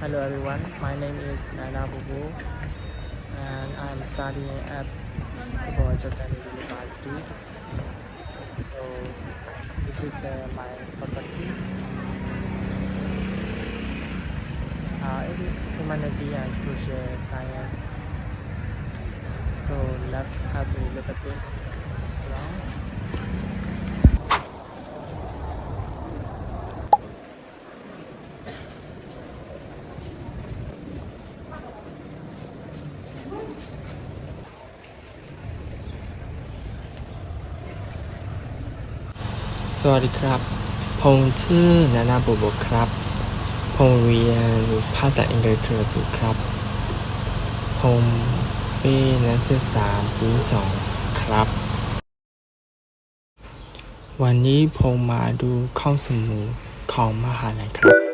Hello everyone, my name is Nana Bubu and I'm studying at Japan University. So this is uh, my faculty. Uh, humanity and social science. So let's have a look at this. สวัสดีครับ ผมชื่อนานาบุบุครับ ผมเรียนภาษาอังกฤษอยู่ครับ ผมเป็นนักศึกษาปีสองครับ วันนี้ผมมาดูข้อสมุดของมหาลัยครับ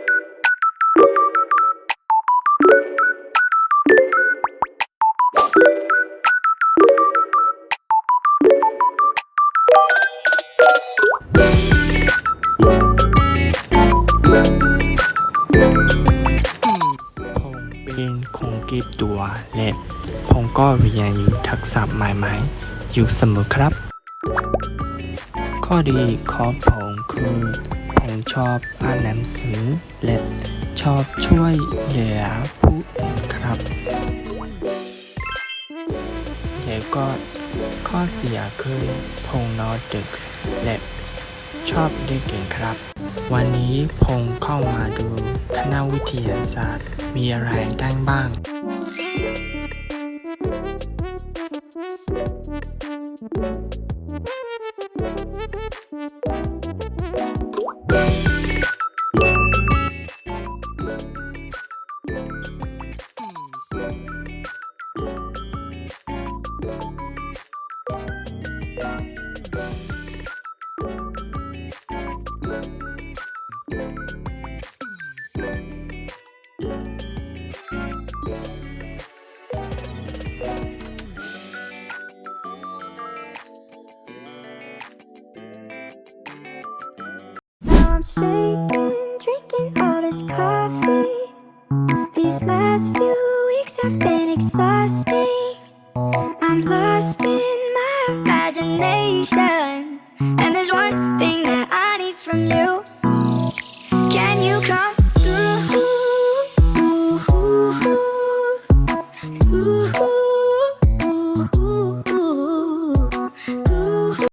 ผมเป็นคนเก็บตัวและผมก็เรียนอยู่ทักษะใหม่ๆ อยู่เสมอครับ ข้อดีของผมคือผมชอบอ่านหนังสือ และชอบช่วยเหลือผู้อื่นครับแล้วก็ข้อเสียคือผมนอนดึกและ ชอบเรียนเก่งครับ วันนี้พงเข้ามาดูคณะวิทยาศาสตร์ มีอะไรได้บ้าง i'm shaking, drinking all this coffee. These last few weeks have been exhausting. I'm lost in my imagination. Ooh.